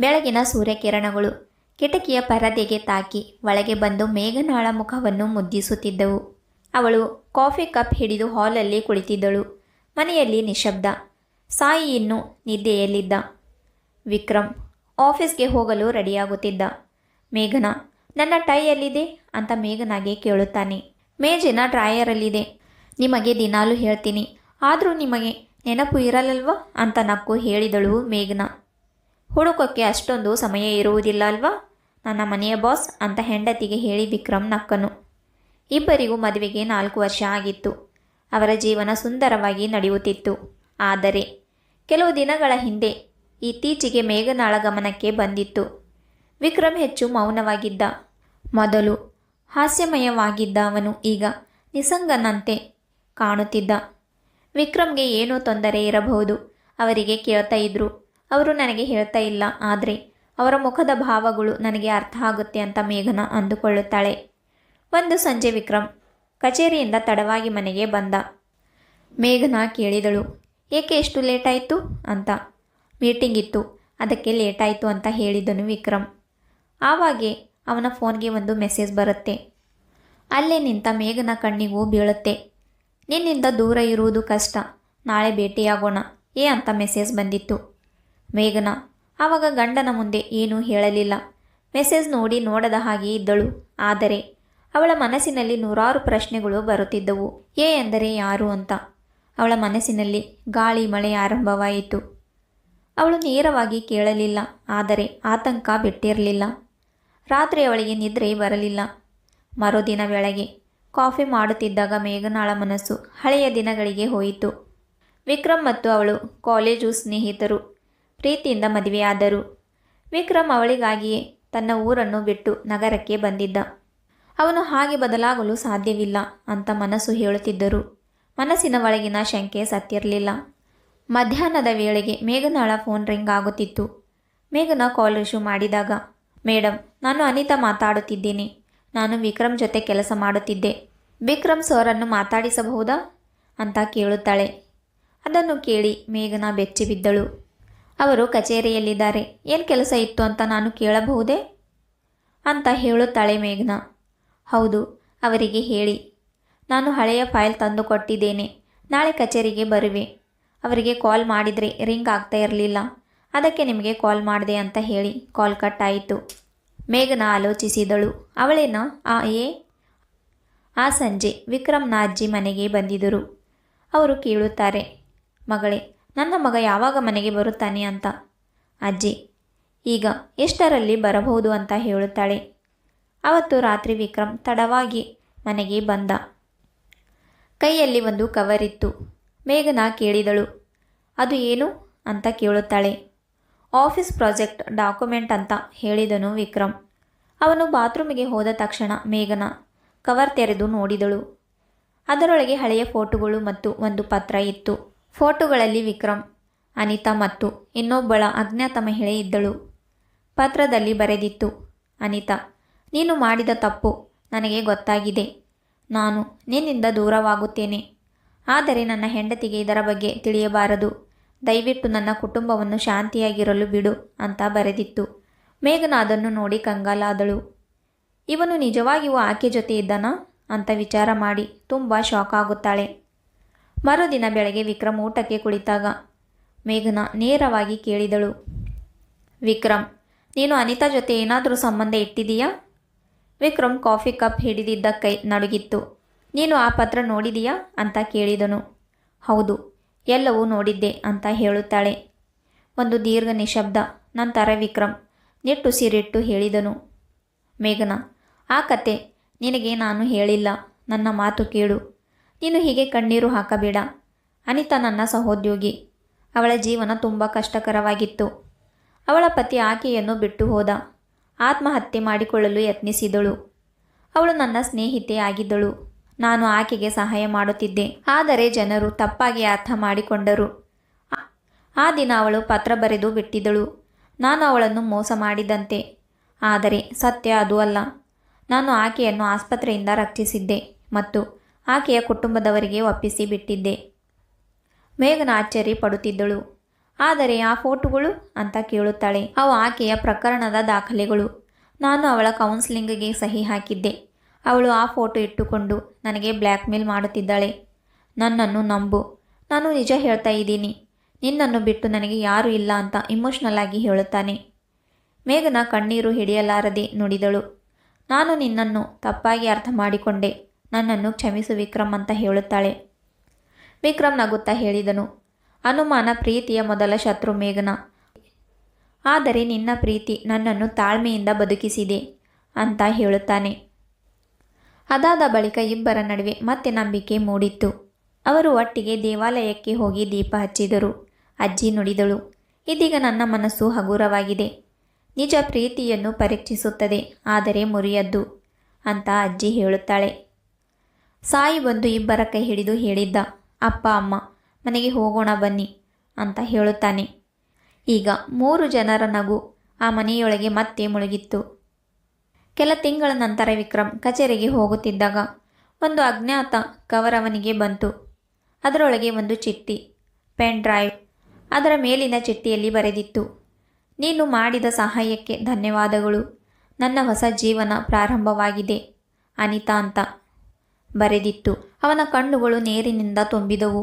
ಬೆಳಗಿನ ಸೂರ್ಯಕಿರಣಗಳು. ಕಿಟಕಿಯ ಪರದೆಗೆ ತಾಕಿ ಒಳಗೆ ಬಂದು ಮೇಘನಾಳ ಮುಖವನ್ನು ಮುದ್ದಿಸುತ್ತಿದ್ದವು. ಅವಳು ಕಾಫಿ ಕಪ್ ಹಿಡಿದು ಹಾಲಲ್ಲಿ ಕುಳಿತಿದ್ದಳು. ಮನೆಯಲ್ಲಿ ನಿಶಬ್ದ. ಸಾಯಿ ಇನ್ನು ನಿದ್ದೆಯಲ್ಲಿದ್ದ. ವಿಕ್ರಮ್ ಆಫೀಸ್ಗೆ ಹೋಗಲು ರೆಡಿಯಾಗುತ್ತಿದ್ದ. ಮೇಘನ, ನನ್ನ ಟೈ ಎಲ್ಲಿದೆ? ಅಂತ ಮೇಘನಾಗೆ ಕೇಳುತ್ತಾನೆ. ಮೇಜಿನ ಡ್ರಾಯರಲ್ಲಿದೆ. ನಿಮಗೆ ದಿನಾಲು ಹೇಳ್ತೀನಿ. ಆದರೂ ನಿಮಗೆ ನೆನಪು ಇರಲ್ಲಲ್ವಾ ಅಂತ ನಕ್ಕು ಹೇಳಿದಳು ಮೇಘನ. ಹುಡುಕೋಕ್ಕೆ ಅಷ್ಟೊಂದು ಸಮಯ ಇರುವುದಿಲ್ಲ ಅಲ್ವಾ? ನನ್ನ ಮನೆಯ ಬಾಸ್ ಅಂತ ಹೆಂಡತಿಗೆ ಹೇಳಿ ವಿಕ್ರಮ್ ನಕ್ಕನು. ಇಬ್ಬರಿಗೂ ಮದುವೆಗೆ ನಾಲ್ಕು ವರ್ಷ ಆಗಿತ್ತು. ಅವರ ಜೀವನ ಸುಂದರವಾಗಿ ನಡೆಯುತ್ತಿತ್ತು. ಆದರೆ ಕೆಲವು ದಿನಗಳ ಹಿಂದೆ ಇತ್ತೀಚೆಗೆ ಮೇಘನಾಳ ಗಮನಕ್ಕೆ ಬಂದಿತ್ತು. ವಿಕ್ರಮ್ ಹೆಚ್ಚು ಮೌನವಾಗಿದ್ದ. ಮೊದಲು ಹಾಸ್ಯಮಯವಾಗಿದ್ದ ಅವನು ಈಗ ನಿಸಂಗನಂತೆ ಕಾಣುತ್ತಿದ್ದ. ವಿಕ್ರಮ್ಗೆ ಏನೋ ತೊಂದರೆ ಇರಬಹುದು. ಅವರಿಗೆ ಕೇಳ್ತಾ ಇದ್ರು. ಅವರು ನನಗೆ ಹೇಳ್ತಾ ಇಲ್ಲ, ಆದರೆ ಅವರ ಮುಖದ ಭಾವಗಳು ನನಗೆ ಅರ್ಥ ಆಗುತ್ತೆ ಅಂತ ಮೇಘನ ಅಂದುಕೊಳ್ಳುತ್ತಾಳೆ. ಒಂದು ಸಂಜೆ ವಿಕ್ರಮ್ ಕಚೇರಿಯಿಂದ ತಡವಾಗಿ ಮನೆಗೆ ಬಂದ. ಮೇಘನ ಕೇಳಿದಳು, ಏಕೆ ಎಷ್ಟು ಲೇಟಾಯಿತು? ಅಂತ. ಮೀಟಿಂಗ್ ಇತ್ತು, ಅದಕ್ಕೆ ಲೇಟಾಯಿತು ಅಂತ ಹೇಳಿದನು ವಿಕ್ರಮ್. ಆವಾಗೆ ಅವನ ಫೋನ್ಗೆ ಒಂದು ಮೆಸೇಜ್ ಬರುತ್ತೆ. ಅಲ್ಲೇ ನಿಂತ ಮೇಘನ ಕಣ್ಣಿಗೂ ಬೀಳುತ್ತೆ. ನಿನ್ನಿಂದ ದೂರ ಇರುವುದು ಕಷ್ಟ, ನಾಳೆ ಭೇಟಿಯಾಗೋಣ, ಏ ಅಂತ ಮೆಸೇಜ್ ಬಂದಿತ್ತು. ಮೇಘನ. ಆವಾಗ ಗಂಡನ ಮುಂದೆ ಏನೂ ಹೇಳಲಿಲ್ಲ. ಮೆಸೇಜ್ ನೋಡಿ ನೋಡದ ಹಾಗೆ ಇದ್ದಳು. ಆದರೆ ಅವಳ ಮನಸ್ಸಿನಲ್ಲಿ ನೂರಾರು ಪ್ರಶ್ನೆಗಳು ಬರುತ್ತಿದ್ದವು. ಏ ಎಂದರೆ ಯಾರು ಅಂತ. ಅವಳ ಮನಸ್ಸಿನಲ್ಲಿ ಗಾಳಿ ಮಳೆ ಆರಂಭವಾಯಿತು. ಅವಳು ನೇರವಾಗಿ ಕೇಳಲಿಲ್ಲ. ಆದರೆ ಆತಂಕ ಬಿಟ್ಟಿರಲಿಲ್ಲ. ರಾತ್ರಿ ಅವಳಿಗೆ ನಿದ್ರೆ ಬರಲಿಲ್ಲ. ಮರುದಿನ ಬೆಳಗ್ಗೆ ಕಾಫಿ ಮಾಡುತ್ತಿದ್ದಾಗ ಮೇಘನಾಳ ಮನಸ್ಸು ಹಳೆಯ ದಿನಗಳಿಗೆ ಹೋಯಿತು. ವಿಕ್ರಮ್ ಮತ್ತು ಅವಳು ಕಾಲೇಜು ಸ್ನೇಹಿತರು. ಪ್ರೀತಿಯಿಂದ ಮದುವೆಯಾದರು. ವಿಕ್ರಮ್ ಅವಳಿಗಾಗಿಯೇ ತನ್ನ ಊರನ್ನು ಬಿಟ್ಟು ನಗರಕ್ಕೆ ಬಂದಿದ್ದ. ಅವನು ಹಾಗೆ ಬದಲಾಗಲು ಸಾಧ್ಯವಿಲ್ಲ ಅಂತ ಮನಸ್ಸು ಹೇಳುತ್ತಿದ್ದರು. ಮನಸ್ಸಿನ ಒಳಗಿನ ಶಂಕೆ ಸತ್ತಿರಲಿಲ್ಲ. ಮಧ್ಯಾಹ್ನದ ವೇಳೆಗೆ ಮೇಘನಾಳ ಫೋನ್ ರಿಂಗ್ ಆಗುತ್ತಿತ್ತು. ಮೇಘನ ಕಾಲ್ ರಿಸೀವ್ ಮಾಡಿದಾಗ ಮೇಡಮ್ ನಾನು ಅನಿತಾ ಮಾತಾಡುತ್ತಿದ್ದೇನೆ. ನಾನು ವಿಕ್ರಮ್ ಜೊತೆ ಕೆಲಸ ಮಾಡುತ್ತಿದ್ದೆ. ವಿಕ್ರಮ್ ಸರನ್ನು ಮಾತಾಡಿಸಬಹುದಾ? ಅಂತ ಕೇಳುತ್ತಾಳೆ. ಅದನ್ನು ಕೇಳಿ ಮೇಘನ ಬೆಚ್ಚಿ ಬಿದ್ದಳು. ಅವರು ಕಚೇರಿಯಲ್ಲಿದ್ದಾರೆ. ಏನು ಕೆಲಸ ಇತ್ತು ಅಂತ ನಾನು ಕೇಳಬಹುದೇ? ಅಂತ ಹೇಳುತ್ತಾಳೆ ಮೇಘ್ನ. ಹೌದು, ಅವರಿಗೆ ಹೇಳಿ. ನಾನು ಹಳೆಯ ಫೈಲ್ ತಂದು ಕೊಟ್ಟಿದ್ದೇನೆ. ನಾಳೆ ಕಚೇರಿಗೆ ಬರುವೆ. ಅವರಿಗೆ ಕಾಲ್ ಮಾಡಿದರೆ ರಿಂಗ್ ಆಗ್ತಾ ಇರಲಿಲ್ಲ. ಅದಕ್ಕೆ ನಿಮಗೆ ಕಾಲ್ ಮಾಡಿದೆ ಅಂತ ಹೇಳಿ ಕಾಲ್ ಕಟ್ ಆಯಿತು ಮೇಘನ ಆಲೋಚಿಸಿದಳು. ಅವಳೇನ? ಆ, ಏ? ಆ ಸಂಜೆ ವಿಕ್ರಮ್ನ ಅಜ್ಜಿ ಮನೆಗೆ ಬಂದಿದ್ದರು. ಅವರು ಕೇಳುತ್ತಾರೆ, ಮಗಳೇ ನನ್ನ ಮಗ ಯಾವಾಗ ಮನೆಗೆ ಬರುತ್ತಾನೆ ಅಂತ? ಅಜ್ಜಿ, ಈಗ ಎಷ್ಟರಲ್ಲಿ ಬರಬಹುದು ಅಂತ ಹೇಳುತ್ತಾಳೆ. ಅವತ್ತು ರಾತ್ರಿ ವಿಕ್ರಮ್ ತಡವಾಗಿ ಮನೆಗೆ ಬಂದ. ಕೈಯಲ್ಲಿ ಒಂದು ಕವರ್ ಇತ್ತು ಮೇಘನಾ ಕೇಳಿದಳು, ಅದು ಏನು ಅಂತ ಕೇಳುತ್ತಾಳೆ. ಆಫೀಸ್ ಪ್ರಾಜೆಕ್ಟ್ ಡಾಕ್ಯುಮೆಂಟ್ ಅಂತ ಹೇಳಿದನು ವಿಕ್ರಮ್. ಅವನು ಬಾತ್ರೂಮಿಗೆ ಹೋದ ತಕ್ಷಣ ಮೇಘನ ಕವರ್ ತೆರೆದು ನೋಡಿದಳು. ಅದರೊಳಗೆ ಹಳೆಯ ಫೋಟೋಗಳು ಮತ್ತು ಒಂದು ಪತ್ರ ಇತ್ತು. ಫೋಟೋಗಳಲ್ಲಿ ವಿಕ್ರಮ್, ಅನಿತಾ ಮತ್ತು ಇನ್ನೊಬ್ಬಳ ಅಜ್ಞಾತ ಮಹಿಳೆ ಇದ್ದಳು. ಪತ್ರದಲ್ಲಿ ಬರೆದಿತ್ತು, ಅನಿತಾ, ನೀನು ಮಾಡಿದ ತಪ್ಪು ನನಗೆ ಗೊತ್ತಾಗಿದೆ. ನಾನು ನಿನ್ನಿಂದ ದೂರವಾಗುತ್ತೇನೆ. ಆದರೆ ನನ್ನ ಹೆಂಡತಿಗೆ ಇದರ ಬಗ್ಗೆ ತಿಳಿಯಬಾರದು. ದಯವಿಟ್ಟು ನನ್ನ ಕುಟುಂಬವನ್ನು ಶಾಂತಿಯಾಗಿರಲು ಬಿಡು ಅಂತ ಬರೆದಿತ್ತು. ಮೇಘನ ಅದನ್ನು ನೋಡಿ ಕಂಗಾಲಾದಳು. ಇವನು ನಿಜವಾಗಿಯೂ ಆಕೆ ಜೊತೆ ಇದ್ದಾನಾ? ಅಂತ ವಿಚಾರ ಮಾಡಿ ತುಂಬ ಶಾಕ್ ಆಗುತ್ತಾಳೆ. ಮರುದಿನ ಬೆಳಗ್ಗೆ ವಿಕ್ರಮ್ ಊಟಕ್ಕೆ ಕುಳಿತಾಗ. ಮೇಘನಾ ನೇರವಾಗಿ ಕೇಳಿದಳು. ವಿಕ್ರಮ್, ನೀನು ಅನಿತಾ ಜೊತೆ ಏನಾದರೂ ಸಂಬಂಧ ಇಟ್ಟಿದೀಯಾ ವಿಕ್ರಮ್ ಕಾಫಿ ಕಪ್ ಹಿಡಿದಿದ್ದ ಕೈ ನಡುಗಿತ್ತು. ನೀನು ಆ ಪತ್ರ ನೋಡಿದೀಯಾ? ಅಂತ ಕೇಳಿದನು. ಹೌದು, ಎಲ್ಲವೂ ನೋಡಿದ್ದೆ ಅಂತ ಹೇಳುತ್ತಾಳೆ. ಒಂದು ದೀರ್ಘ ನಿಶಬ್ದ. ನಂತರ ವಿಕ್ರಮ್ ನಿಟ್ಟುಸಿರಿಟ್ಟು ಹೇಳಿದನು. ಮೇಘನ, ಆ ಕತೆ ನಿನಗೆ ನಾನು ಹೇಳಿಲ್ಲ. ನನ್ನ ಮಾತು ಕೇಳು. ನೀನು ಹೀಗೆ ಕಣ್ಣೀರು ಹಾಕಬೇಡ. ಅನಿತಾ ನನ್ನ ಸಹೋದ್ಯೋಗಿ. ಅವಳ ಜೀವನ ತುಂಬ ಕಷ್ಟಕರವಾಗಿತ್ತು. ಅವಳ ಪತಿ ಆಕೆಯನ್ನು ಬಿಟ್ಟು ಹೋದ. ಆತ್ಮಹತ್ಯೆ ಮಾಡಿಕೊಳ್ಳಲು ಯತ್ನಿಸಿದಳು. ಅವಳು ನನ್ನ ಸ್ನೇಹಿತೆ ಆಗಿದ್ದಳು. ನಾನು ಆಕೆಗೆ ಸಹಾಯ ಮಾಡುತ್ತಿದ್ದೆ. ಆದರೆ ಜನರು ತಪ್ಪಾಗಿ ಅರ್ಥ ಮಾಡಿಕೊಂಡರು. ಆ- ದಿನ ಅವಳು ಪತ್ರ ಬರೆದು ಬಿಟ್ಟಿದ್ದಳು. ನಾನು ಅವಳನ್ನು ಮೋಸ ಮಾಡಿದಂತೆ. ಆದರೆ ಸತ್ಯ ಅದು ಅಲ್ಲ. ನಾನು ಆಕೆಯನ್ನು ಆಸ್ಪತ್ರೆಯಿಂದ ರಕ್ಷಿಸಿದ್ದೆ ಮತ್ತು ಆಕೆಯ ಕುಟುಂಬದವರಿಗೆ ಒಪ್ಪಿಸಿ ಬಿಟ್ಟಿದ್ದೆ. ಮೇಘನ ಆಶ್ಚರ್ಯ ಪಡುತ್ತಿದ್ದಳು. ಆದರೆ ಆ ಫೋಟೋಗಳು ಅಂತ ಕೇಳುತ್ತಾಳೆ. ಅವು ಆಕೆಯ ಪ್ರಕರಣದ ದಾಖಲೆಗಳು. ನಾನು ಅವಳ ಕೌನ್ಸಿಲಿಂಗ್ಗೆ ಸಹಿ ಹಾಕಿದ್ದೆ. ಅವಳು ಆ ಫೋಟೋ ಇಟ್ಟುಕೊಂಡು ನನಗೆ ಬ್ಲ್ಯಾಕ್ ಮೇಲ್ ಮಾಡುತ್ತಿದ್ದಾಳೆ. ನನ್ನನ್ನು ನಂಬು. ನಾನು ನಿಜ ಹೇಳ್ತಾ ಇದ್ದೀನಿ. ನಿನ್ನನ್ನು ಬಿಟ್ಟು ನನಗೆ ಯಾರೂ ಇಲ್ಲ ಅಂತ ಇಮೋಷ್ನಲ್ ಆಗಿ ಹೇಳುತ್ತಾನೆ. ಮೇಘನ ಕಣ್ಣೀರು ಹಿಡಿಯಲಾರದೆ ನುಡಿದಳು. ನಾನು ನಿನ್ನನ್ನು ತಪ್ಪಾಗಿ ಅರ್ಥ ಮಾಡಿಕೊಂಡೆ. ನನ್ನನ್ನು ಕ್ಷಮಿಸು ವಿಕ್ರಮ್ ಅಂತ ಹೇಳುತ್ತಾಳೆ. ವಿಕ್ರಮ್ ನಗುತ್ತಾ ಹೇಳಿದನು. ಅನುಮಾನ ಪ್ರೀತಿಯ ಮೊದಲ ಶತ್ರು ಮೇಘನ. ಆದರೆ ನಿನ್ನ ಪ್ರೀತಿ ನನ್ನನ್ನು ತಾಳ್ಮೆಯಿಂದ ಬದುಕಿಸಿದೆ ಅಂತ ಹೇಳುತ್ತಾನೆ. ಅದಾದ ಬಳಿಕ ಇಬ್ಬರ ನಡುವೆ ಮತ್ತೆ ನಂಬಿಕೆ ಮೂಡಿತ್ತು. ಅವರು ಒಟ್ಟಿಗೆ ದೇವಾಲಯಕ್ಕೆ ಹೋಗಿ ದೀಪ ಹಚ್ಚಿದರು. ಅಜ್ಜಿ ನುಡಿದಳು. ಇದೀಗ ನನ್ನ ಮನಸ್ಸು ಹಗುರವಾಗಿದೆ. ನಿಜ ಪ್ರೀತಿಯನ್ನು ಪರೀಕ್ಷಿಸುತ್ತದೆ, ಆದರೆ ಮುರಿಯದ್ದು ಅಂತ ಅಜ್ಜಿ ಹೇಳುತ್ತಾಳೆ. ಸಾಯಿ ಬಂದು ಇಬ್ಬರ ಕೈ ಹಿಡಿದು ಹೇಳಿದ್ದ, ಅಪ್ಪ, ಅಮ್ಮ, ಮನೆಗೆ ಹೋಗೋಣ ಬನ್ನಿ ಅಂತ ಹೇಳುತ್ತಾನೆ. ಈಗ ಮೂರು ಜನರ ನಗು ಆ ಮನೆಯೊಳಗೆ ಮತ್ತೆ ಮುಳುಗಿತ್ತು. ಕೆಲ ತಿಂಗಳ ನಂತರ ವಿಕ್ರಮ್ ಕಚೇರಿಗೆ ಹೋಗುತ್ತಿದ್ದಾಗ ಒಂದು ಅಜ್ಞಾತ ಕವರ್ ಅವನಿಗೆ ಬಂತು. ಅದರೊಳಗೆ ಒಂದು ಚಿಟ್ಟಿ, ಪೆನ್ ಡ್ರೈವ್, ಅದರ ಮೇಲಿನ ಚಿಟ್ಟಿಯಲ್ಲಿ ಬರೆದಿತ್ತು, ನೀನು ಮಾಡಿದ ಸಹಾಯಕ್ಕೆ ಧನ್ಯವಾದಗಳು. ನನ್ನ ಹೊಸ ಜೀವನ ಪ್ರಾರಂಭವಾಗಿದೆ, ಅನಿತಾ ಅಂತ. ಬರೆದಿತ್ತು. ಅವನ ಕಣ್ಣುಗಳು ನೀರಿನಿಂದ ತುಂಬಿದವು.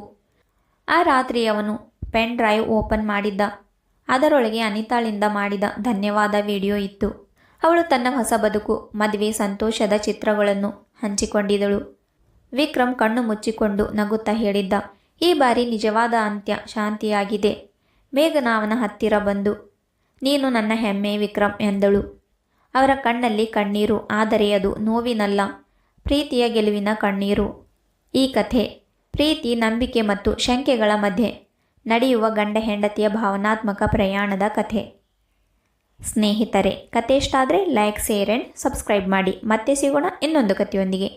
ಆ ರಾತ್ರಿ ಅವನು ಪೆನ್ ಡ್ರೈವ್ ಓಪನ್ ಮಾಡಿದ್ದ. ಅದರೊಳಗೆ ಅನಿತಾಳಿಂದ ಮಾಡಿದ ಧನ್ಯವಾದ ವಿಡಿಯೋ ಇತ್ತು. ಅವಳು ತನ್ನ ಹೊಸ ಬದುಕು, ಮದುವೆ ಸಂತೋಷದ ಚಿತ್ರಗಳನ್ನು ಹಂಚಿಕೊಂಡಿದಳು ವಿಕ್ರಮ್ ಕಣ್ಣು ಮುಚ್ಚಿಕೊಂಡು ನಗುತ್ತಾ ಹೇಳಿದ್ದ, ಈ ಬಾರಿ ನಿಜವಾದ ಅಂತ್ಯ ಶಾಂತಿಯಾಗಿದೆ. ಮೇಘನ ಅವನ ಹತ್ತಿರ ಬಂದು, ನೀನು ನನ್ನ ಹೆಮ್ಮೆ ವಿಕ್ರಮ್ ಎಂದಳು. ಅವರ ಕಣ್ಣಲ್ಲಿ ಕಣ್ಣೀರು, ಆದರೆ ಅದು ನೋವಿನಲ್ಲ. ಪ್ರೀತಿಯ ಗೆಲುವಿನ ಕಣ್ಣೀರು. ಈ ಕಥೆ, ಪ್ರೀತಿ, ನಂಬಿಕೆ ಮತ್ತು ಶಂಕೆಗಳ ಮಧ್ಯೆ ನಡೆಯುವ ಗಂಡ ಹೆಂಡತಿಯ ಭಾವನಾತ್ಮಕ ಪ್ರಯಾಣದ ಕಥೆ. ಸ್ನೇಹಿತರೆ, ಕಥೆ ಇಷ್ಟ ಆದರೆ ಲೈಕ್ ಶೇರ್ ಆ್ಯಂಡ್ ಸಬ್ಸ್ಕ್ರೈಬ್ ಮಾಡಿ. ಮತ್ತೆ ಸಿಗೋಣ ಇನ್ನೊಂದು ಕಥೆಯೊಂದಿಗೆ.